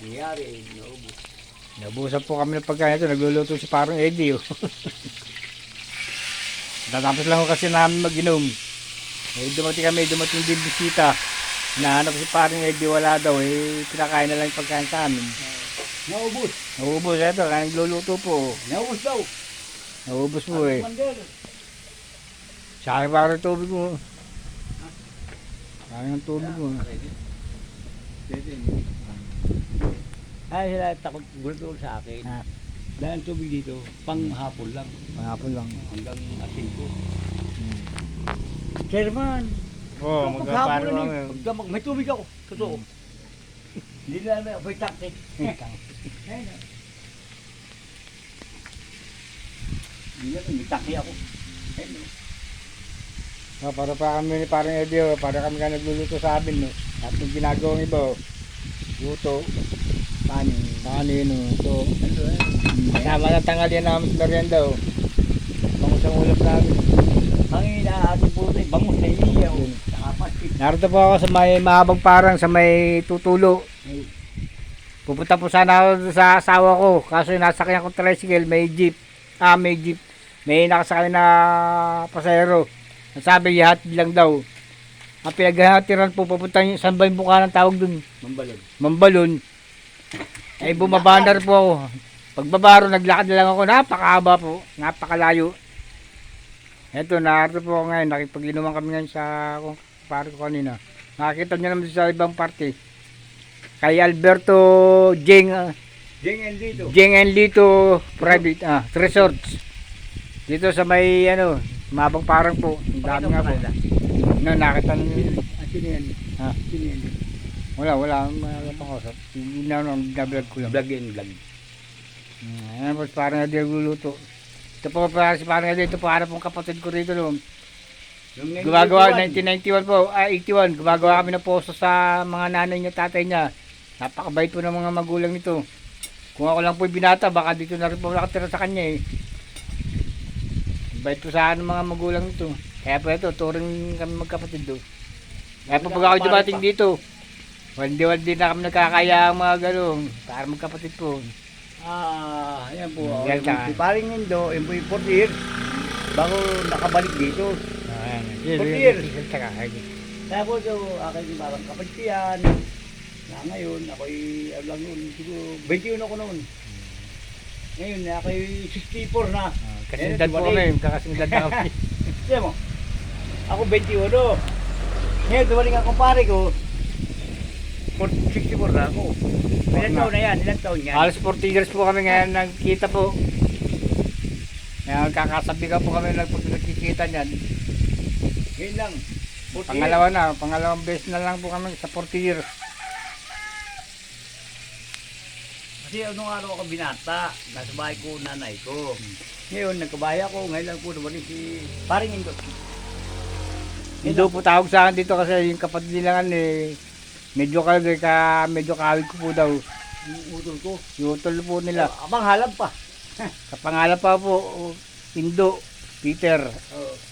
Nangyari, naubos. Nabusan po kami ng pagkain ito. Nagluluto si parang Eddie. Oh. Tatapos lang ko kasi namin mag-inom. Eh, dumating kami, dumating din bisita. Nahanap si parang Eddie, wala daw. Eh, pinakain na lang yung pagkain sa amin. Naubos. Naubos ito, kaya nagluluto po. Naubos daw. Naubos po eh. Sa akin parang tubig mo. Sa akin ang tubig mo. Ay, sila takot gulo sa akin. Ah. Dahil tubig dito, pang hapon lang. Panghapon lang. Hanggang asin ko. Hmm. Chairman, Oo, oh, magkaparo maghapon lang. eh. Pagka- May tubig ako. Totoo. Hindi na namin apoy taktik. Ayun na. Hindi na, may taki ako. Ayun na. Oh, para pa kami ni parang Eddie, oh, para kami ka nagluluto sa amin. No? At yung ginagawang iba, oh. luto, Kanin, no? so, Ano, ano? kasama na tanghalian namin sa merienda. Oh. Bangus ang ulam namin. Ang inaating po rin, bangus na iniyaw. Nakapasit. Narito po ako sa may mahabang parang sa may tutulo. Pupunta po sana ako sa asawa ko. Kaso nasakyan ko tricycle, may jeep. Ah, may jeep. May nakasakay na pasahero. Ang Sabi, ihatid lang daw. Ang pinaghahatiran po, pupunta yung saan ba yung mukha ng tawag dun? Mambalon. Mambalon. Ay bumabandar po ako. Pagbabaro, naglakad na lang ako. Napakahaba po. Napakalayo. Eto, narito po ako ngayon. Nakipag-inuman kami ngayon sa kung pare ko kanina. Nakakita nyo naman sa ibang parte. Kay Alberto Jeng, ah, Dingin dito. Jeng and Lito Private ah, Resorts. Dito sa may ano, mabang parang po. Ang dami nga po. No, nakita nyo. Sino yan? Sino yan? Wala, wala. Wala pang kausap. Hindi na, no, vlog ko lang. Vlog yan, vlog. Hmm, Ayan po, parang hindi nagluluto. Ito po, parang si parang hindi. Ito po, harap pong kapatid ko rito. No. Yung Gumagawa, 1991. 1991 po, ah, 81. Gumagawa kami ng posto sa mga nanay niya, tatay niya. Napakabait po ng mga magulang nito. Kung ako lang po binata, baka dito na rin po nakatira sa kanya eh. Bait po sa akin ng mga magulang nito. Kaya po ito, turing kami magkapatid do. Kaya po pag ako dumating dito, waldi-waldi na kami nagkakaya ang mga ganun. Para magkapatid po. Ah, ayan po. Oh, yan yung ka. si Paring Indo, yung po yung 40 years. Bago nakabalik dito. Ayan. Pagkir. Saka, Tapos so, akin yung parang kapagtiyan. Na ngayon, ako'y, ano lang noon, siguro, 21 ako noon. Ngayon, ako'y 64 na. Kasindad po kami, kakasindad na kami. Tiyan mo, ako 21. Ngayon, dumaling ang kumpare ko, 40 64 na ako. Ilan taon na yan? Ilan taon yan? Halos 40 years po kami ngayon nagkita po. Ngayon kakasabi ka po kami nag nagkikita niyan. Ngayon lang. 40 Pangalawa na, pangalawang beses na lang po kami sa 40 years. Kasi anong araw ako binata, nasa bahay ko nanay ko. Ngayon, nagkabahay ako, ngayon lang po dumating si paring Indo. Hindi po tawag sa akin dito kasi yung kapatid nila nga eh, medyo kagay ka, medyo kawig ko po daw. Yung utol ko. Yung utol po nila. Abang halab pa. Kapangalan pa po, Indo, Peter. Oh.